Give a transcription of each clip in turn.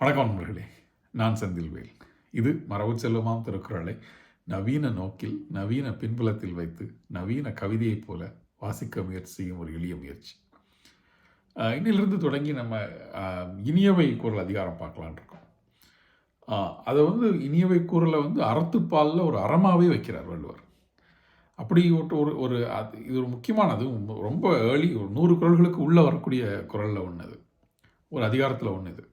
வணக்கம் நண்பர்களே நான் செந்தில்வேல் இது மரபு செல்வமாம் திருக்குறளை நவீன நோக்கில் நவீன பின்புலத்தில் வைத்து நவீன கவிதையைப் போல வாசிக்க முயற்சி செய்யும் ஒரு எளிய முயற்சி. இன்னிலிருந்து தொடங்கி நம்ம இனியவை குரல் அதிகாரம் பார்க்கலான் இருக்கோம். அதை வந்து இனியவை குரலை வந்து அறத்துப்பாலில் ஒரு அறமாகவே வைக்கிறார் வள்ளுவர். அப்படி ஒரு ஒரு ஒரு அது இது ஒரு முக்கியமானது ரொம்ப ஏர்லி ஒரு நூறு குரல்களுக்கு உள்ளே வரக்கூடிய குரலில் ஒன்று அது. ஒரு அதிகாரத்தில் ஒன்று இது.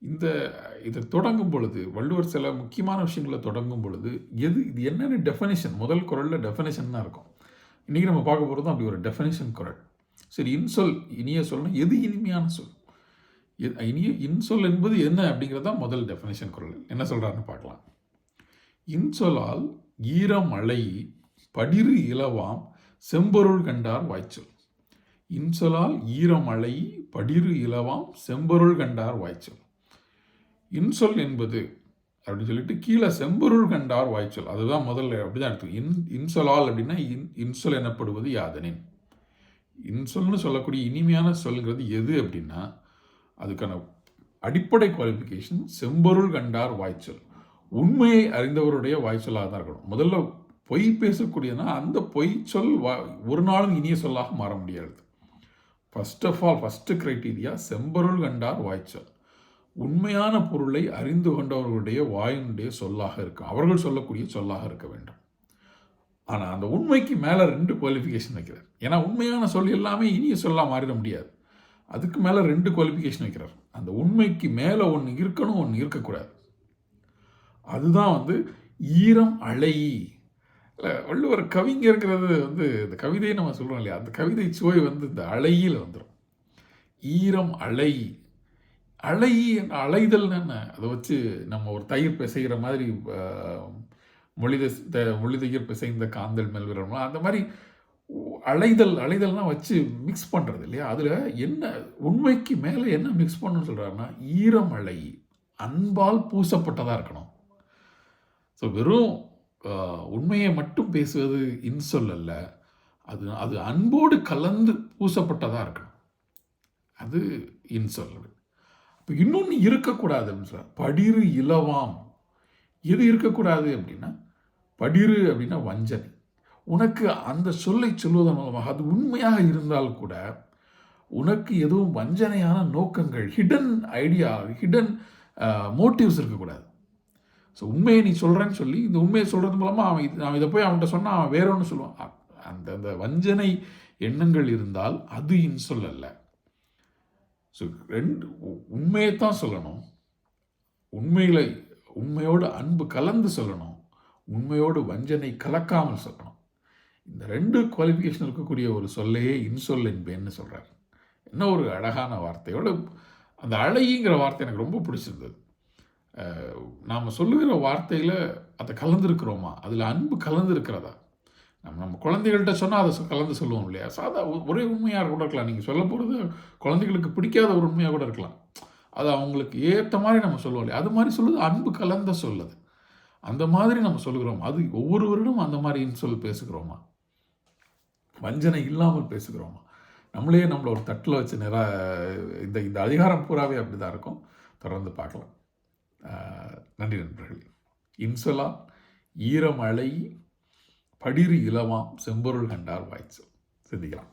இந்த இதை தொடங்கும் பொழுது வள்ளுவர் சில முக்கியமான விஷயங்களை தொடங்கும் பொழுது எது இது என்னென்ன டெஃபனேஷன் முதல் குரலில் டெஃபனேஷன் தான் இருக்கும். இன்றைக்கி நம்ம பார்க்க போகிறதும் அப்படி ஒரு டெஃபனேஷன் குரல். சரி இன்சொல் இனிய சொல்லணும் எது இனிமையான சொல்? எ- இனிய இன்சொல் என்பது என்ன அப்படிங்கிறது தான் முதல் டெஃபனேஷன் குரல். என்ன சொல்கிறாருன்னு பார்க்கலாம். இன்சொலால் ஈரம் அலை படிறு இலவாம் செம்பொருள் கண்டார் வாய்ச்சொல். இன்சொலால் ஈரம் அலை படிறு இலவாம் செம்பொருள் கண்டார் வாய்ச்சொல். இன்சொல் என்பது அப்படின்னு சொல்லிட்டு கீழே செம்பொருள் கண்டார் வாய்ச்சொல். அதுதான் முதல்ல அப்படிதான் எடுத்து இன் இன்சொலால் அப்படின்னா இன் இன்சொல் எனப்படுவது யாதனின். இன்சொல்னு சொல்லக்கூடிய இனிமையான சொல்கிறது எது அப்படின்னா அதுக்கான அடிப்படை குவாலிஃபிகேஷன் செம்பொருள் கண்டார் வாய்ச்சொல். உண்மையை அறிந்தவருடைய வாய்ச்சொல்லாக தான் இருக்கணும். முதல்ல பொய் பேசக்கூடியனா அந்த பொய் சொல் வா ஒரு நாளும் இனிய சொல்லாக மாற முடியாது. First of all first criteria செம்பொருள் கண்டார் வாய்ச்சொல். உண்மையான பொருளை அறிந்து கொண்டவர்களுடைய வாயினுடைய சொல்லாக இருக்கும் அவர்கள் சொல்லக்கூடிய சொல்லாக இருக்க வேண்டும். ஆனால் அந்த உண்மைக்கு மேலே ரெண்டு குவாலிஃபிகேஷன் வைக்கிறார். ஏன்னா உண்மையான சொல் எல்லாமே இனிய சொல்லாக மாறிட முடியாது. அதுக்கு மேலே ரெண்டு குவாலிஃபிகேஷன் வைக்கிறார். அந்த உண்மைக்கு மேலே ஒன்று இருக்கணும் ஒன்று இருக்கக்கூடாது. அதுதான் வந்து ஈரம் அலை. இல்லை வள்ளுவர் கவிஞருங்கிறது வந்து இந்த கவிதையை நம்ம சொல்கிறோம் இல்லையா? அந்த கவிதை சுவை வந்து இந்த அலையில் வந்துடும் ஈரம் அலை. அலை அலைதல் என்ன? அதை வச்சு நம்ம ஒரு தயிர் பிசைகிற மாதிரி மொழித த- மொழிதயிர் பிசைந்த காந்தல் மேல் விரணும் அந்த மாதிரி அலைதல் அலைதல்னா வச்சு மிக்ஸ் பண்ணுறது இல்லையா? அதில் என்ன உண்மைக்கு மேலே என்ன மிக்ஸ் பண்ணணும்னு சொல்கிறாருன்னா ஈரம் அலை அன்பால் பூசப்பட்டதாக இருக்கணும். ஸோ வெறும் உண்மையை மட்டும் பேசுவது இன்சொல் அல்ல அது அது அன்போடு கலந்து பூசப்பட்டதாக இருக்கணும். அது இன்சொல். இப்போ இன்னொன்று இருக்கக்கூடாதுன்னு சார் படிறு இலவாம். எது இருக்கக்கூடாது அப்படின்னா படிறு அப்படின்னா வஞ்சனை. உனக்கு அந்த சொல்லை சொல்வதன் மூலமாக அது உண்மையாக இருந்தால் கூட உனக்கு எதுவும் வஞ்சனையான நோக்கங்கள் ஹிடன் ஐடியா ஹிடன் மோட்டிவ்ஸ் இருக்கக்கூடாது. ஸோ உண்மையை நீ சொல்கிறேன்னு சொல்லி இந்த உண்மையை சொல்கிறது மூலமாக அவன் இது நான் இதை போய் அவன்கிட்ட சொன்னால் அவன் வேற ஒன்று சொல்லுவான். அந்த அந்த வஞ்சனை எண்ணங்கள் இருந்தால் அது இன்சொல் அல்ல ஸோ ரெண்டு உ- உண்மையை தான் சொல்லணும். உண்மையில் உண்மையோடு அன்பு கலந்து சொல்லணும். உண்மையோடு வஞ்சனை கலக்காமல் சொல்லணும். இந்த ரெண்டு குவாலிஃபிகேஷன் இருக்கக்கூடிய ஒரு சொல்லையே இன்சொல் என்பேன்னு சொல்கிறார் என்ன ஒரு அழகான வார்த்தையோடு அந்த அழகிங்கிற வார்த்தை எனக்கு ரொம்ப பிடிச்சிருந்தது. நாம் சொல்லுகிற வார்த்தையில் அதை கலந்துருக்கிறோமா? அதில் அன்பு கலந்துருக்கிறதா? நம்ம நம்ம குழந்தைகள்கிட்ட சொன்னால் அதை கலந்து சொல்லுவோம் இல்லையா? சாதா ஒரே உண்மையாக கூட இருக்கலாம். நீங்கள் சொல்ல போகிறது குழந்தைகளுக்கு பிடிக்காத ஒரு உண்மையாக கூட இருக்கலாம். அது அவங்களுக்கு ஏற்ற மாதிரி நம்ம சொல்லுவோம் இல்லையா? அது மாதிரி சொல்லுது அன்பு கலந்த சொல்லுது. அந்த மாதிரி நம்ம சொல்கிறோம் அது ஒவ்வொருவரிடம் அந்த மாதிரி இன்சொல் பேசுகிறோமா? வஞ்சனை இல்லாமல் பேசுகிறோமா? நம்மளே நம்மளை ஒரு தட்டில் வச்சு நிறா இந்த இந்த அதிகாரம் பூராவே அப்படி தான் இருக்கும். தொடர்ந்து பார்க்கலாம். நன்றி நண்பர்களே. இன்சொலா ஈரமழை படிறு இலவாம் செம்பொருள் கண்டார் வாய்ச்சல். சிந்திக்கலாம்.